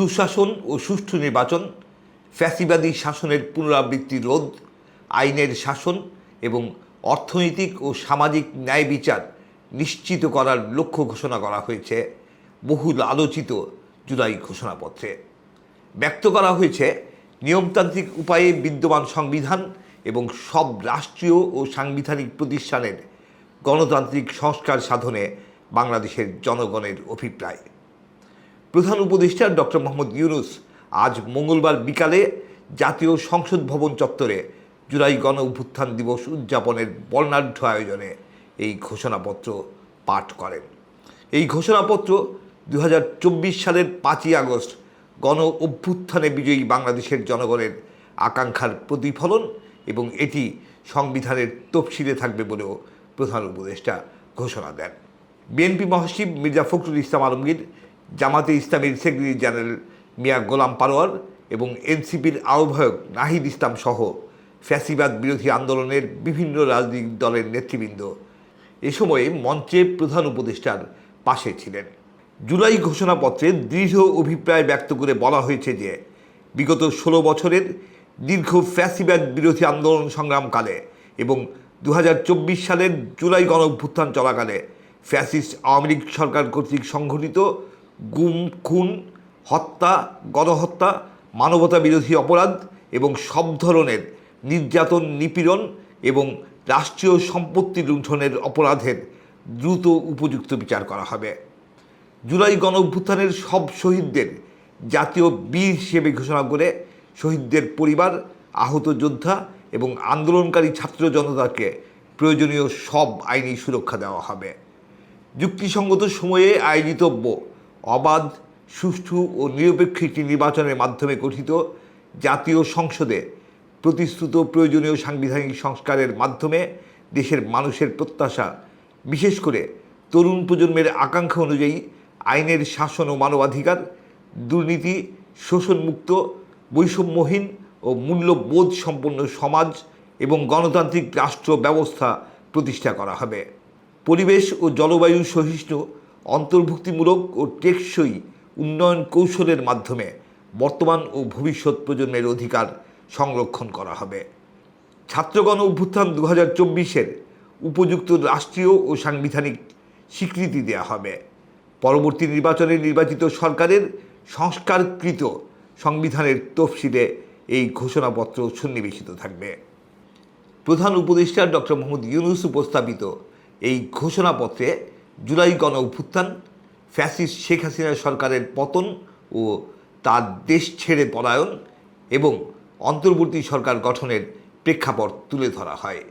সুশাসন ও সুষ্ঠু নির্বাচন, ফ্যাসিবাদী শাসনের পুনরাবৃত্তি রোধ, আইনের শাসন এবং অর্থনৈতিক ও সামাজিক ন্যায় বিচার নিশ্চিত করার লক্ষ্য ঘোষণা করা হয়েছে বহুল আলোচিত জুলাই ঘোষণাপত্রে। ব্যক্ত করা হয়েছে নিয়মতান্ত্রিক উপায়ে বিদ্যমান সংবিধান এবং সব রাষ্ট্রীয় ও সাংবিধানিক প্রতিষ্ঠানের গণতান্ত্রিক সংস্কার সাধনে বাংলাদেশের জনগণের অভিপ্রায়। প্রধান উপদেষ্টা ডক্টর মোহাম্মদ ইউনুস আজ মঙ্গলবার বিকালে জাতীয় সংসদ ভবন চত্বরে জুলাই গণ অভ্যুত্থান দিবস উদযাপনের বর্ণাঢ্য আয়োজনে এই ঘোষণাপত্র পাঠ করেন। এই ঘোষণাপত্র দু হাজার চব্বিশ সালের পাঁচই আগস্ট গণ অভ্যুত্থানে বিজয়ী বাংলাদেশের জনগণের আকাঙ্ক্ষার প্রতিফলন এবং এটি সংবিধানের তফসিলে থাকবে বলেও প্রধান উপদেষ্টা ঘোষণা দেন। বিএনপি মহাসচিব মির্জা ফখরুল ইসলাম আলমগীর জামাতে ইসলামীর সেক্রেটারি জেনারেল মিয়া গোলাম পারোয়ার এবং এনসিপির আহ্বায়ক নাহিদ ইসলাম সহ ফ্যাসিবাদ বিরোধী আন্দোলনের বিভিন্ন রাজনৈতিক দলের নেতৃবৃন্দ। এ সময়ে মঞ্চে প্রধান উপদেষ্টার পাশে ছিলেন। জুলাই ঘোষণাপত্রে দৃঢ় অভিপ্রায় ব্যক্ত করে বলা হয়েছে যে, বিগত ষোলো বছরের দীর্ঘ ফ্যাসিবাদ বিরোধী আন্দোলন সংগ্রামকালে এবং দু হাজার চব্বিশ সালের জুলাই গণ চলাকালে ফ্যাসিস্ট আওয়ামী লীগ সরকার কর্তৃক সংঘটিত গুম, খুন, হত্যা গণহত্যা মানবতা বিরোধী অপরাধ এবং সব ধরনের নির্যাতন, নিপীড়ন এবং রাষ্ট্রীয় সম্পত্তি লুণ্ঠনের অপরাধের দ্রুত উপযুক্ত বিচার করা হবে। জুলাই গণ অভ্যুত্থানের সব শহীদদের জাতীয় বীর হিসেবে ঘোষণা করে শহীদদের পরিবার, আহত যোদ্ধা এবং আন্দোলনকারী ছাত্র জনতাকে প্রয়োজনীয় সব আইনি সুরক্ষা দেওয়া হবে। যুক্তিসঙ্গত সময়ে আয়োজিতব্য অবাধ, সুষ্ঠু ও নিরপেক্ষ একটি নির্বাচনের মাধ্যমে গঠিত জাতীয় সংসদে প্রতিশ্রুত প্রয়োজনীয় সাংবিধানিক সংস্কারের মাধ্যমে দেশের মানুষের প্রত্যাশা, বিশেষ করে তরুণ প্রজন্মের আকাঙ্ক্ষা অনুযায়ী আইনের শাসন ও মানবাধিকার, দুর্নীতি, শোষণমুক্ত, বৈষম্যহীন ও মূল্যবোধ সম্পন্ন সমাজ এবং গণতান্ত্রিক রাষ্ট্র ব্যবস্থা প্রতিষ্ঠা করা হবে। পরিবেশ ও জলবায়ু সহিষ্ণু অন্তর্ভুক্তিমূলক ও টেকসই উন্নয়ন কৌশলের মাধ্যমে বর্তমান ও ভবিষ্যৎ প্রজন্মের অধিকার সংরক্ষণ করা হবে। ছাত্রগণ অভ্যুত্থান দু হাজার চব্বিশের উপযুক্ত রাষ্ট্রীয় ও সাংবিধানিক স্বীকৃতি দেওয়া হবে। পরবর্তী নির্বাচনে নির্বাচিত সরকারের সংস্কারকৃত সংবিধানের তফসিলে এই ঘোষণাপত্র সন্নিবেশিত থাকবে। প্রধান উপদেষ্টা ডক্টর মোহাম্মদ ইউনুস উপস্থাপিত এই ঘোষণাপত্রে জুলাই গণ অভ্যুত্থান, ফ্যাসিস্ট শেখ হাসিনা সরকারের পতন ও তার দেশ ছেড়ে পলায়ন এবং অন্তর্বর্তী সরকার গঠনের প্রেক্ষাপট তুলে ধরা হয়।